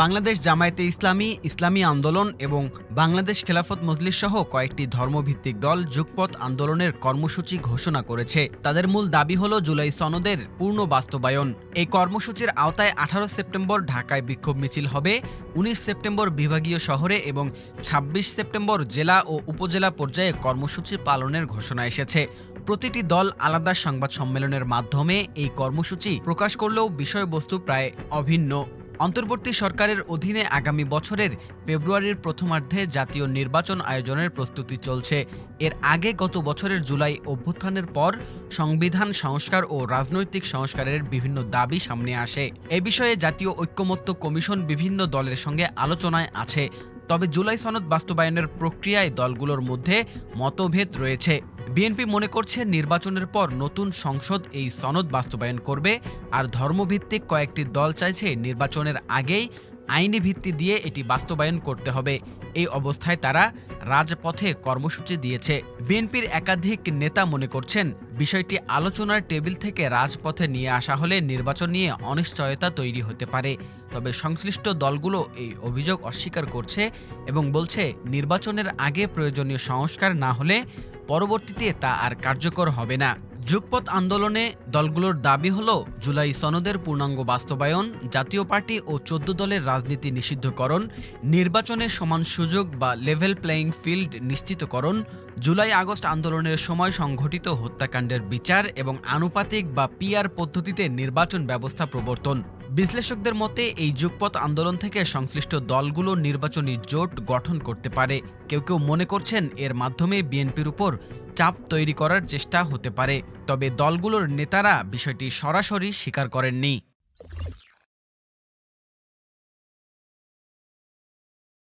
বাংলাদেশ জামায়াতে ইসলামী ইসলামী আন্দোলন এবং বাংলাদেশ খেলাফত মজলিস সহ কয়েকটি ধর্মভিত্তিক দল যুগপথ আন্দোলনের কর্মসূচি ঘোষণা করেছে। তাদের মূল দাবি হল জুলাই সনদের পূর্ণ বাস্তবায়ন। এই কর্মসূচির আওতায় আঠারো সেপ্টেম্বর ঢাকায় বিক্ষোভ মিছিল হবে, উনিশ সেপ্টেম্বর বিভাগীয় শহরে এবং ২৬ সেপ্টেম্বর জেলা ও উপজেলা পর্যায়ে কর্মসূচি পালনের ঘোষণা এসেছে। প্রতিটি দল আলাদা সংবাদ সম্মেলনের মাধ্যমে এই কর্মসূচি প্রকাশ করলেও বিষয়বস্তু প্রায় অভিন্ন। অন্তর্বর্তী সরকারের অধীনে আগামী বছরের ফেব্রুয়ারির প্রথমার্ধে জাতীয় নির্বাচন আয়োজনের প্রস্তুতি চলছে। এর আগে গত বছরের জুলাই অভ্যুত্থানের পর সংবিধান সংস্কার ও রাজনৈতিক সংস্কারের বিভিন্ন দাবি সামনে আসে। এ বিষয়ে জাতীয় ঐক্যমত্য কমিশন বিভিন্ন দলের সঙ্গে আলোচনায় আছে। তবে জুলাই সনদ বাস্তবায়নের প্রক্রিয়ায় দলগুলোর মধ্যে মতভেদ রয়েছে। বিএনপি মনে করছে নির্বাচনের পর নতুন সংসদ এই সনদ বাস্তবায়ন করবে, আর ধর্মভিত্তিক কয়েকটি দল চাইছে নির্বাচনের আগেই আইনি ভিত্তি দিয়ে এটি বাস্তবায়ন করতে হবে। এই অবস্থায় তারা রাজপথে কর্মসূচি দিয়েছে। বিএনপির একাধিক নেতা মনে করছেন বিষয়টি আলোচনার টেবিল থেকে রাজপথে নিয়ে আসা হলে নির্বাচন নিয়ে অনিশ্চয়তা তৈরি হতে পারে। তবে সংশ্লিষ্ট দলগুলো এই অভিযোগ অস্বীকার করছে এবং বলছে নির্বাচনের আগে প্রয়োজনীয় সংস্কার না হলে পরবর্তীতে তা আর কার্যকর হবে না। যুগপথ আন্দোলনে দলগুলোর দাবি হল, জুলাই সনদের পূর্ণাঙ্গ বাস্তবায়ন, জাতীয় পার্টি ও চোদ্দ দলের রাজনীতি নিষিদ্ধকরণ, নির্বাচনে সমান সুযোগ বা লেভেল প্লেয়িং ফিল্ড নিশ্চিতকরণ, জুলাই আগস্ট আন্দোলনের সময় সংঘটিত হত্যাকাণ্ডের বিচার এবং আনুপাতিক বা পিআর পদ্ধতিতে নির্বাচন ব্যবস্থা প্রবর্তন। বিশ্লেষকদের মতে, এই যুগপথ আন্দোলন থেকে সংশ্লিষ্ট দলগুলো নির্বাচনী জোট গঠন করতে পারে। কেউ কেউ মনে করছেন, এর মাধ্যমে বিএনপির উপর চাপ তৈরি করার চেষ্টা হতে পারে। তবে দলগুলোর নেতারা বিষয়টি সরাসরি স্বীকার করেননি।